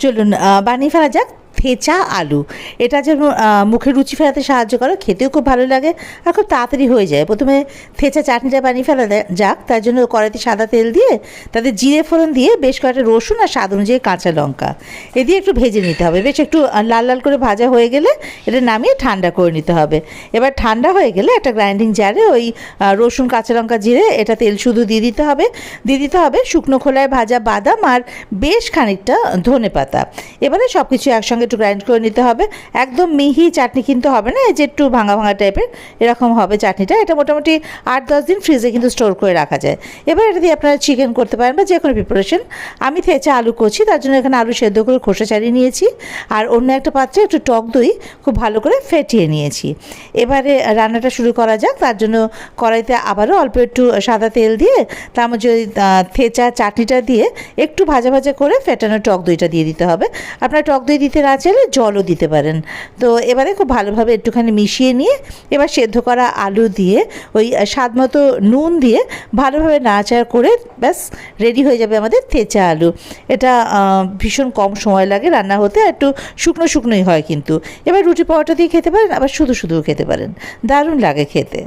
চলুন বানিয়ে ফেলা যাক। থেচা আলু। এটা যেন মুখে রুচি ফেরাতে সাহায্য করে, খেতেও খুব ভালো লাগে আর খুব তাড়াতাড়ি হয়ে যায়। প্রথমে থেচা চাটনিটা বানিয়ে ফেলা যাক, তার জন্য কড়াইতে সাদা তেল দিয়ে, তাতে জিরে ফোড়ন দিয়ে বেশ কয়েকটা রসুন আর স্বাদ অনুযায়ী কাঁচা লঙ্কা। এ দিয়ে একটু ভেজে নিতে হবে। বেশ একটু লাল লাল করে ভাজা হয়ে গেলে এটা নামিয়ে ঠান্ডা করে নিতে হবে। এবার ঠান্ডা হয়ে গেলে একটা গ্রাইন্ডিং জারে ওই রসুন, কাঁচা লঙ্কা, জিরে, এটা তেল শুধু দিয়ে দিতে হবে। দিয়ে দিতে হবে শুকনো খোলায় ভাজা বাদাম আর বেশ খানিকটা ধনে পাতা এবারে সব কিছু একসঙ্গে একটু গ্রাইন্ড করে নিতে হবে। একদম মিহি চাটনি কিন্তু হবে না, এই যে একটু ভাঙা ভাঙা টাইপের এরকম হবে চাটনিটা। এটা মোটামুটি আট দশ দিন ফ্রিজে কিন্তু স্টোর করে রাখা যায়। এবার এটা দিয়ে আপনারা চিকেন করতে পারেন বা যে কোনো প্রিপারেশন আমি থেচা আলু করছি তার জন্য এখানে আলু সেদ্ধ করে খোসা ছাড়িয়ে নিয়েছি। আর অন্য একটা পাত্রে একটু টক দই খুব ভালো করে ফেটিয়ে নিয়েছি। এবারে রান্নাটা শুরু করা যাক, তার জন্য কড়াইতে আবারও অল্প একটু সাদা তেল দিয়ে, তার মধ্যে থেচা চাটনিটা দিয়ে একটু ভাজা ভাজা করে ফেটানো টক দইটা দিয়ে দিতে হবে। আপনার টক দই দিতে না চাইলে জলও দিতে পারেন। তো এবারে খুব ভালোভাবে একটুখানি মিশিয়ে নিয়ে এবার সেদ্ধ করা আলু দিয়ে, ওই স্বাদ মতো নুন দিয়ে ভালোভাবে নাড়াচাড়া করে ব্যাস রেডি হয়ে যাবে আমাদের থেচা আলু। এটা ভীষণ কম সময় লাগে রান্না হতে, আর একটু শুকনো শুকনোই হয় কিন্তু। এবার রুটি পরোটা দিয়ে খেতে পারেন, আবার শুধু শুধুও খেতে পারেন। দারুণ লাগে খেতে।